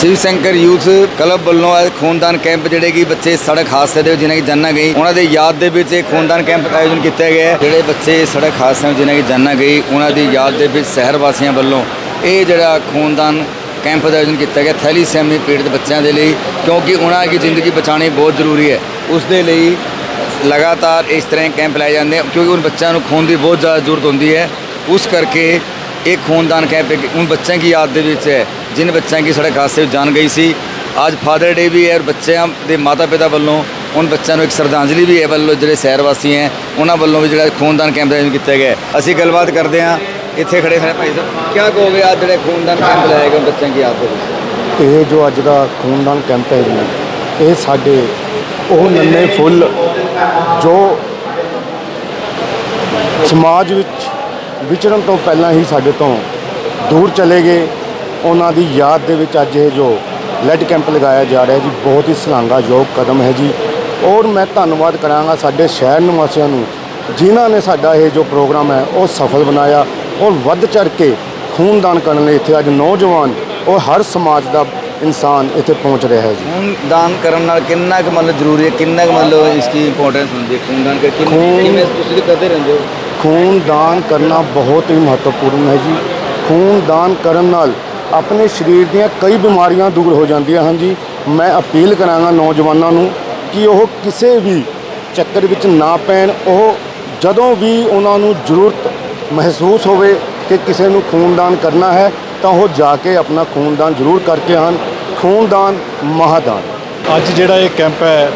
Shiv Shankar youth club ਵੱਲੋਂ ਅੱਜ ਖੂਨਦਾਨ ਕੈਂਪ ਜਿਹੜੇ ਕਿ ਬੱਚੇ ਸੜਕ ਹਾਦਸੇ ਦੇ ਜਿਨ੍ਹਾਂ ਦੀ ਜਾਨਾਂ ਗਈ ਉਹਨਾਂ ਦੇ ਯਾਦ ਦੇ ਵਿੱਚ ਇਹ ਖੂਨਦਾਨ ਕੈਂਪ ਦਾ ਆਯੋਜਨ ਕੀਤਾ ਗਿਆ ਜਿਹੜੇ ਬੱਚੇ ਸੜਕ ਹਾਦਸਿਆਂ ਵਿੱਚ ਜਿਨ੍ਹਾਂ ਦੀ ਜਾਨਾਂ ਗਈ ਉਹਨਾਂ ਦੀ ਯਾਦ ਦੇ ਵਿੱਚ ਸ਼ਹਿਰ ਵਾਸੀਆਂ ਵੱਲੋਂ ਇਹ ਜਿਹੜਾ ਖੂਨਦਾਨ ਕੈਂਪ ਦਾ ਆਯੋਜਨ ਕੀਤਾ ਗਿਆ ਥੈਲੀਸੈਮੀ ਪੀੜਤ ਬੱਚਿਆਂ ਦੇ ਲਈ, ਕਿਉਂਕਿ ਉਹਨਾਂ ਦੀ ਜ਼ਿੰਦਗੀ ਬਚਾਉਣੀ ਬਹੁਤ ਜ਼ਰੂਰੀ ਹੈ। ਉਸ ਦੇ ਲਈ ਲਗਾਤਾਰ ਇਸ ਤਰ੍ਹਾਂ ਕੈਂਪ ਲਾਏ ਜਾਂਦੇ ਕਿਉਂਕਿ ਉਨ ਬੱਚਿਆਂ ਨੂੰ ਖੂਨ ਦੀ ਬਹੁਤ ਜ਼ਿਆਦਾ ਜ਼ਰੂਰਤ ਹੁੰਦੀ ਹੈ। ਉਸ ਕਰਕੇ एक खूनदान कैंप एक उन बच्चों की याद ਦੇ ਵਿੱਚ ਹੈ ਜਿਨ ਬੱਚਿਆਂ की ਸੜਕ ਹਾਦਸੇ ਵਿੱਚ ਜਾਨ ਗਈ ਸੀ ਅੱਜ ਫਾਦਰ ਡੇ ਵੀ ਹੈ ਔਰ ਬੱਚਿਆਂ ਦੇ ਮਾਤਾ ਪਿਤਾ ਵੱਲੋਂ ਉਨ ਬੱਚਿਆਂ ਨੂੰ ਇੱਕ ਸ਼ਰਧਾਂਜਲੀ ਵੀ ਹੈ ਵੱਲੋਂ ਜਿਹੜੇ ਸ਼ਹਿਰ ਵਾਸੀ ਹੈ ਉਹਨਾਂ ਵੱਲੋਂ ਵੀ ਜਿਹੜਾ ਖੂਨਦਾਨ ਕੈਂਪ ਦਾ ਆਯੋਜਨ ਕੀਤਾ ਗਿਆ ਹੈ। ਅਸੀਂ ਗੱਲਬਾਤ ਕਰਦੇ ਹਾਂ ਇੱਥੇ ਖੜੇ ਸਾਰੇ ਭਾਈ ਸਾਹਿਬ ਕੀ ਕਹੋਗੇ ਅੱਜ ਜਿਹੜੇ ਖੂਨਦਾਨ ਕੈਂਪ ਲਾਇਆ ਗਿਆ ਬੱਚਿਆਂ ਦੀ ਯਾਦ ਦੇ ਵਿੱਚ ਇਹ ਜੋ ਅੱਜ ਦਾ ਖੂਨਦਾਨ ਕੈਂਪ ਹੈ ਜੀ ਇਹ ਸਾਡੇ ਉਹ ਨੰਨੇ ਫੁੱਲ ਜੋ ਸਮਾਜ ਵਿੱਚ ਵਿਚਰਨ ਤੋਂ ਪਹਿਲਾਂ ਹੀ ਸਾਡੇ ਤੋਂ ਦੂਰ ਚਲੇ ਗਏ। ਉਹਨਾਂ ਦੀ ਯਾਦ ਦੇ ਵਿੱਚ ਅੱਜ ਇਹ ਜੋ ਲੈਡ ਕੈਂਪ ਲਗਾਇਆ ਜਾ ਰਿਹਾ ਜੀ ਬਹੁਤ ਹੀ ਸ਼ਲਾਘਾਯੋਗ ਕਦਮ ਹੈ ਜੀ। ਔਰ ਮੈਂ ਧੰਨਵਾਦ ਕਰਾਂਗਾ ਸਾਡੇ ਸ਼ਹਿਰ ਨਿਵਾਸੀਆਂ ਨੂੰ ਜਿਨ੍ਹਾਂ ਨੇ ਸਾਡਾ ਇਹ ਜੋ ਪ੍ਰੋਗਰਾਮ ਹੈ ਉਹ ਸਫਲ ਬਣਾਇਆ ਔਰ ਵੱਧ ਚੜ ਕੇ ਖੂਨਦਾਨ ਕਰਨ ਲਈ ਇੱਥੇ ਅੱਜ ਨੌਜਵਾਨ ਔਰ ਹਰ ਸਮਾਜ ਦਾ ਇਨਸਾਨ ਇੱਥੇ ਪਹੁੰਚ ਰਿਹਾ ਹੈ ਜੀ। ਖੂਨਦਾਨ ਕਰਨ ਨਾਲ ਕਿੰਨਾ ਕੁ ਮਤਲਬ ਜ਼ਰੂਰੀ ਹੈ ਕਿੰਨਾ ਕੁ ਮਤਲਬ ਇਸ ਦੀ ਇੰਪੋਰਟੈਂਸ ਹੁੰਦੀ ਹੈ ਖੂਨਦਾਨ ਕਰਕੇ? ਕਿਵੇਂ ਤੁਸੀਂ ਕਰਦੇ ਰਹਿੰਦੇ ਹੋ? ਖੂਨਦਾਨ ਕਰਨਾ ਬਹੁਤ ਹੀ ਮਹੱਤਵਪੂਰਨ ਹੈ ਜੀ। ਖੂਨਦਾਨ ਕਰਨ ਨਾਲ ਆਪਣੇ ਸਰੀਰ ਦੀਆਂ ਕਈ ਬਿਮਾਰੀਆਂ ਦੂਰ ਹੋ ਜਾਂਦੀਆਂ ਹਨ ਜੀ। ਮੈਂ ਅਪੀਲ ਕਰਾਂਗਾ ਨੌਜਵਾਨਾਂ ਨੂੰ ਕਿ ਉਹ ਕਿਸੇ ਵੀ ਚੱਕਰ ਵਿੱਚ ਨਾ ਪੈਣ। ਉਹ ਜਦੋਂ ਵੀ ਉਹਨਾਂ ਨੂੰ ਜ਼ਰੂਰਤ ਮਹਿਸੂਸ ਹੋਵੇ ਕਿ ਕਿਸੇ ਨੂੰ ਖੂਨਦਾਨ ਕਰਨਾ ਹੈ, ਤਾਂ ਉਹ ਜਾ ਕੇ ਆਪਣਾ ਖੂਨਦਾਨ ਜ਼ਰੂਰ ਕਰਕੇ ਹਨ ਖੂਨਦਾਨ ਮਹਾਦਾਨ। ਅੱਜ ਜਿਹੜਾ ਇਹ ਕੈਂਪ ਹੈ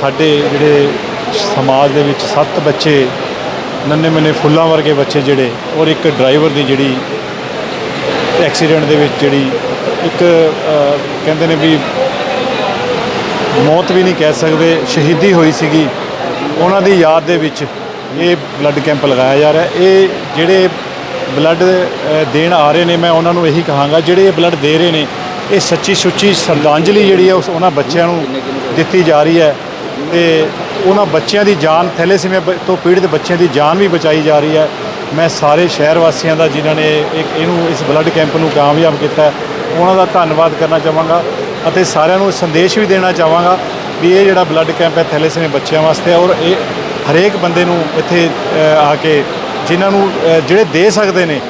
ਸਾਡੇ ਜਿਹੜੇ ਸਮਾਜ ਦੇ ਵਿੱਚ ਸੱਤ ਬੱਚੇ ਨੰਨੇ ਮੰਨੇ ਫੁੱਲਾਂ ਵਰਗੇ ਬੱਚੇ ਜਿਹੜੇ, ਔਰ ਇੱਕ ਡਰਾਈਵਰ ਦੀ ਜਿਹੜੀ ਐਕਸੀਡੈਂਟ ਦੇ ਵਿੱਚ ਜਿਹੜੀ ਇੱਕ ਕਹਿੰਦੇ ਨੇ ਵੀ ਮੌਤ ਵੀ ਨਹੀਂ ਕਹਿ ਸਕਦੇ, ਸ਼ਹੀਦੀ ਹੋਈ ਸੀਗੀ। ਉਹਨਾਂ ਦੀ ਯਾਦ ਦੇ ਵਿੱਚ ਇਹ ਬਲੱਡ ਕੈਂਪ ਲਗਾਇਆ ਜਾ ਰਿਹਾ। ਇਹ ਜਿਹੜੇ ਬਲੱਡ ਦੇਣ ਆ ਰਹੇ ਨੇ, ਮੈਂ ਉਹਨਾਂ ਨੂੰ ਇਹੀ ਕਹਾਂਗਾ, ਜਿਹੜੇ ਇਹ ਬਲੱਡ ਦੇ ਰਹੇ ਨੇ, ਇਹ ਸੱਚੀ ਸੁੱਚੀ ਸ਼ਰਧਾਂਜਲੀ ਜਿਹੜੀ ਹੈ ਉਸ ਉਹਨਾਂ ਬੱਚਿਆਂ ਨੂੰ ਦਿੱਤੀ ਜਾ ਰਹੀ ਹੈ। ਤੇ ਉਹਨਾਂ ਬੱਚਿਆਂ ਦੀ ਜਾਨ ਥੈਲੇਸੀਮੀਆ ਤੋਂ ਪੀੜਤ ਬੱਚਿਆਂ ਦੀ ਜਾਨ ਵੀ ਬਚਾਈ ਜਾ ਰਹੀ ਹੈ। ਮੈਂ ਸਾਰੇ ਸ਼ਹਿਰ ਵਾਸੀਆਂ ਦਾ ਜਿਨ੍ਹਾਂ ਨੇ ਇੱਕ ਇਹਨੂੰ ਇਸ ਬਲੱਡ ਕੈਂਪ ਨੂੰ ਕਾਮਯਾਬ ਕੀਤਾ ਉਹਨਾਂ ਦਾ ਧੰਨਵਾਦ ਕਰਨਾ ਚਾਹਾਂਗਾ ਅਤੇ ਸਾਰਿਆਂ ਨੂੰ ਸੰਦੇਸ਼ ਵੀ ਦੇਣਾ ਚਾਹਾਂਗਾ ਵੀ ਇਹ ਜਿਹੜਾ ਬਲੱਡ ਕੈਂਪ ਹੈ ਥੈਲੇਸੀਮੀਆ ਬੱਚਿਆਂ ਵਾਸਤੇ ਔਰ ਇਹ ਹਰੇਕ ਬੰਦੇ ਨੂੰ ਇੱਥੇ ਆ ਕੇ ਜਿਨ੍ਹਾਂ ਨੂੰ ਜਿਹੜੇ ਦੇ ਸਕਦੇ ਨੇ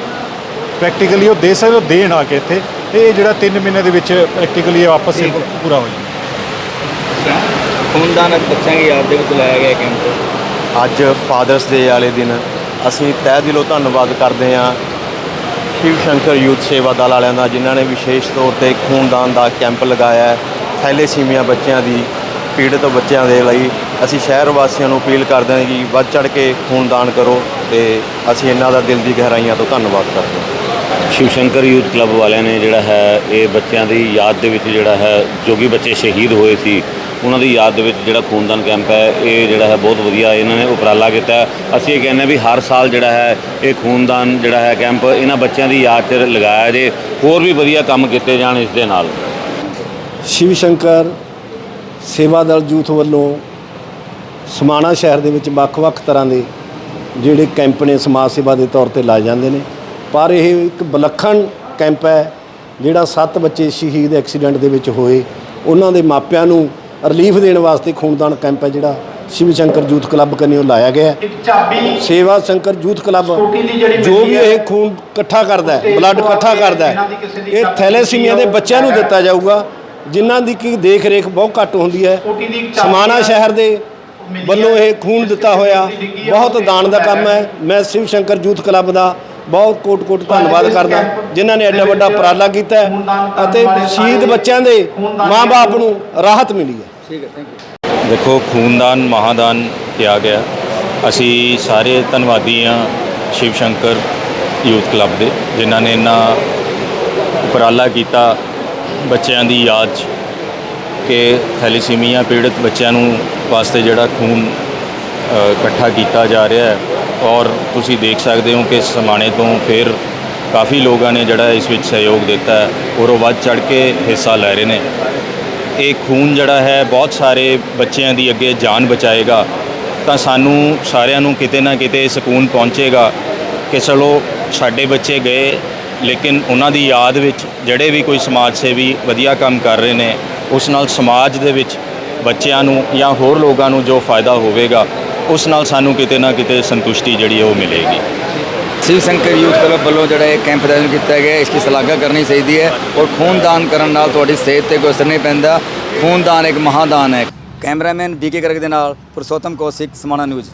ਪ੍ਰੈਕਟੀਕਲੀ ਉਹ ਦੇ ਸਕਦੇ ਉਹ ਦੇਣ ਆ ਕੇ ਇੱਥੇ। ਇਹ ਜਿਹੜਾ 3 ਮਹੀਨੇ ਦੇ ਵਿੱਚ ਪ੍ਰੈਕਟੀਕਲੀ ਇਹ ਵਾਪਸ ਪੂਰਾ ਹੋ ਜਾਵੇ ਖੂਨਦਾਨ ਅੱਜ ਬੱਚਿਆਂ ਦੀ ਯਾਦ ਦੇ ਵਿੱਚ ਲਾਇਆ ਗਿਆ ਕੈਂਪ ਅੱਜ ਫਾਦਰਸ ਡੇ ਵਾਲੇ ਦਿਨ, ਅਸੀਂ ਤਹਿ ਦਿਲੋਂ ਧੰਨਵਾਦ ਕਰਦੇ ਹਾਂ ਸ਼ਿਵ ਸ਼ੰਕਰ ਯੂਥ ਸੇਵਾ ਦਲ ਵਾਲਿਆਂ ਦਾ, ਜਿਨ੍ਹਾਂ ਨੇ ਵਿਸ਼ੇਸ਼ ਤੌਰ ਤੇ ਖੂਨਦਾਨ ਦਾ ਕੈਂਪ ਲਗਾਇਆ ਹੈ ਥੈਲੇਸੀਮੀਆ ਬੱਚਿਆਂ ਦੀ, ਪੀੜਤ ਬੱਚਿਆਂ ਦੇ ਲਈ। ਅਸੀਂ ਸ਼ਹਿਰ ਵਾਸੀਆਂ ਨੂੰ ਅਪੀਲ ਕਰਦੇ ਹਾਂ ਕਿ ਵੱਧ ਚੜ ਕੇ ਖੂਨਦਾਨ ਕਰੋ ਤੇ ਅਸੀਂ ਇਹਨਾਂ ਦਾ ਦਿਲ ਦੀ ਗਹਿਰਾਈਆਂ ਤੋਂ ਧੰਨਵਾਦ ਕਰਦੇ ਹਾਂ। ਸ਼ਿਵ ਸ਼ੰਕਰ ਯੂਥ ਕਲੱਬ ਵਾਲਿਆਂ ਨੇ ਜਿਹੜਾ ਹੈ, ਇਹ ਬੱਚਿਆਂ ਦੀ ਯਾਦ ਦੇ ਵਿੱਚ ਜਿਹੜਾ ਹੈ, ਜੋ ਵੀ ਬੱਚੇ ਸ਼ਹੀਦ ਹੋਏ ਸੀ, ਉਹਨਾਂ ਦੀ ਯਾਦ ਦੇ ਵਿੱਚ ਜਿਹੜਾ ਖੂਨਦਾਨ ਕੈਂਪ ਹੈ, ਇਹ ਜਿਹੜਾ ਹੈ ਬਹੁਤ ਵਧੀਆ ਇਹਨਾਂ ਨੇ ਉਪਰਾਲਾ ਕੀਤਾ ਅਸੀਂ ਇਹ ਕਹਿੰਦੇ ਹਾਂ ਵੀ ਹਰ ਸਾਲ ਜਿਹੜਾ ਹੈ, ਇਹ ਖੂਨਦਾਨ ਜਿਹੜਾ ਹੈ ਕੈਂਪ ਇਹਨਾਂ ਬੱਚਿਆਂ ਦੀ ਯਾਦ 'ਚ ਲਗਾਇਆ ਜੇ, ਹੋਰ ਵੀ ਵਧੀਆ ਕੰਮ ਕੀਤੇ ਜਾਣ ਇਸ ਦੇ ਨਾਲ। ਸ਼ਿਵ ਸ਼ੰਕਰ ਸੇਵਾ ਦਲ ਯੂਥ ਵੱਲੋਂ ਸਮਾਣਾ ਸ਼ਹਿਰ ਦੇ ਵਿੱਚ ਵੱਖ-ਵੱਖ ਤਰ੍ਹਾਂ ਦੇ ਜਿਹੜੇ ਕੈਂਪ ਨੇ ਸਮਾਜ ਸੇਵਾ ਦੇ ਤੌਰ ਤੇ ਲਾਏ ਜਾਂਦੇ ਨੇ। ਪਰ ਇਹ ਇੱਕ ਵਿਲੱਖਣ ਕੈਂਪ ਹੈ ਜਿਹੜਾ ਸੱਤ ਬੱਚੇ ਸ਼ਹੀਦ ਐਕਸੀਡੈਂਟ ਦੇ ਵਿੱਚ ਹੋਏ। ਉਹਨਾਂ ਦੇ ਮਾਪਿਆਂ ਨੂੰ ਰਿਲੀਫ ਦੇਣ ਵਾਸਤੇ ਖੂਨਦਾਨ ਕੈਂਪ ਹੈ ਜਿਹੜਾ ਸ਼ਿਵ ਸ਼ੰਕਰ ਯੂਥ ਕਲੱਬ ਕੰਨਿਓ ਲਾਇਆ ਗਿਆ ਸੇਵਾ ਸ਼ੰਕਰ ਯੂਥ ਕਲੱਬ ਜੋ ਵੀ ਇਹ ਖੂਨ ਇਕੱਠਾ ਕਰਦਾ ਹੈ ਬਲੱਡ ਇਕੱਠਾ ਕਰਦਾ ਹੈ ਇਹ ਥੈਲੇਸੀਮੀਆ ਦੇ ਬੱਚਿਆਂ ਨੂੰ ਦਿੱਤਾ ਜਾਊਗਾ ਜਿਨ੍ਹਾਂ ਦੀ ਕੀ ਦੇਖ ਰੇਖ ਬਹੁਤ ਘੱਟ ਹੁੰਦੀ ਹੈ। ਸਮਾਣਾ ਸ਼ਹਿਰ ਦੇ ਵੱਲੋਂ ਇਹ ਖੂਨ ਦਿੱਤਾ ਹੋਇਆ ਬਹੁਤ ਦਾਨ ਦਾ ਕੰਮ ਹੈ। ਮੈਂ ਸ਼ਿਵ ਸ਼ੰਕਰ ਯੂਥ ਕਲੱਬ ਦਾ ਬਹੁਤ ਕੋਟ-ਕੋਟ ਧੰਨਵਾਦ ਕਰਦਾ ਜਿਨ੍ਹਾਂ ਨੇ ਐਡਾ ਵੱਡਾ ਉਪਰਾਲਾ ਕੀਤਾ ਅਤੇ ਸ਼ਹੀਦ ਬੱਚਿਆਂ ਦੇ ਮਾਂ-ਬਾਪ ਨੂੰ ਰਾਹਤ ਮਿਲੀ ਹੈ। ਠੀਕ ਹੈ ਥੈਂਕ ਯੂ ਦੇਖੋ ਖੂਨਦਾਨ ਮਹਾਦਾਨ ਕਿਹਾ ਗਿਆ। ਅਸੀਂ ਸਾਰੇ ਧੰਨਵਾਦੀ ਹਾਂ ਸ਼ਿਵ ਸ਼ੰਕਰ ਯੂਥ ਕਲੱਬ ਦੇ ਜਿਨ੍ਹਾਂ ਨੇ ਇੰਨਾ ਉਪਰਾਲਾ ਕੀਤਾ ਬੱਚਿਆਂ ਦੀ ਯਾਦ 'ਚ ਕਿ ਥੈਲੀਸੀਮੀਆ ਪੀੜਤ ਬੱਚਿਆਂ ਨੂੰ ਵਾਸਤੇ ਜਿਹੜਾ ਖੂਨ ਇਕੱਠਾ ਕੀਤਾ ਜਾ ਰਿਹਾ ਹੈ। ਔਰ ਤੁਸੀਂ ਦੇਖ ਸਕਦੇ ਹੋ ਕਿ ਸਮਾਣੇ ਤੋਂ ਫਿਰ ਕਾਫੀ ਲੋਕਾਂ ਨੇ ਜਿਹੜਾ ਇਸ ਵਿੱਚ ਸਹਿਯੋਗ ਦਿੱਤਾ ਔਰ ਉਹ ਵੱਧ ਚੜ ਕੇ ਹਿੱਸਾ ਲੈ ਰਹੇ ਨੇ। ਇਹ ਖੂਨ ਜਿਹੜਾ ਹੈ ਬਹੁਤ ਸਾਰੇ ਬੱਚਿਆਂ ਦੀ ਅੱਗੇ ਜਾਨ ਬਚਾਏਗਾ। ਤਾਂ ਸਾਨੂੰ ਸਾਰਿਆਂ ਨੂੰ ਕਿਤੇ ਨਾ ਕਿਤੇ ਸਕੂਨ ਪਹੁੰਚੇਗਾ ਕਿ ਚਲੋ ਸਾਡੇ ਬੱਚੇ ਗਏ, ਲੇਕਿਨ ਉਹਨਾਂ ਦੀ ਯਾਦ ਵਿੱਚ ਜਿਹੜੇ ਵੀ ਕੋਈ ਸਮਾਜ ਸੇਵੀ ਵਧੀਆ ਕੰਮ ਕਰ ਰਹੇ ਨੇ, ਉਸ ਨਾਲ ਸਮਾਜ ਦੇ ਵਿੱਚ ਬੱਚਿਆਂ ਨੂੰ ਜਾਂ ਹੋਰ ਲੋਕਾਂ ਨੂੰ ਜੋ ਫਾਇਦਾ ਹੋਵੇਗਾ ਉਸ ਨਾਲ ਸਾਨੂੰ ਕਿਤੇ ਨਾ ਕਿਤੇ ਸੰਤੁਸ਼ਟੀ ਜਿਹੜੀ ਹੈ ਉਹ ਮਿਲੇਗੀ। ਸ਼ਿਵ ਸ਼ੰਕਰ ਯੂਥ ਕਲੱਬ ਵੱਲੋਂ ਜਿਹੜਾ ਇਹ ਕੈਂਪ ਦਾ ਆਯੋਜਨ ਕੀਤਾ ਗਿਆ, ਇਸ ਦੀ ਸ਼ਲਾਘਾ ਕਰਨੀ ਚਾਹੀਦੀ ਹੈ ਔਰ ਖੂਨਦਾਨ ਕਰਨ ਨਾਲ ਤੁਹਾਡੀ ਸਿਹਤ ਤੇ ਕੋਈ ਅਸਰ ਨਹੀਂ ਪੈਂਦਾ। ਖੂਨਦਾਨ ਇੱਕ ਮਹਾਦਾਨ ਹੈ। ਕੈਮਰਾਮੈਨ ਬੀਕੇ ਕਰਕ ਦੇ ਨਾਲ ਪੁਰਸ਼ੋਤਮ ਕੌਸ਼ਿਕ, ਸਮਾਣਾ ਨਿਊਜ਼।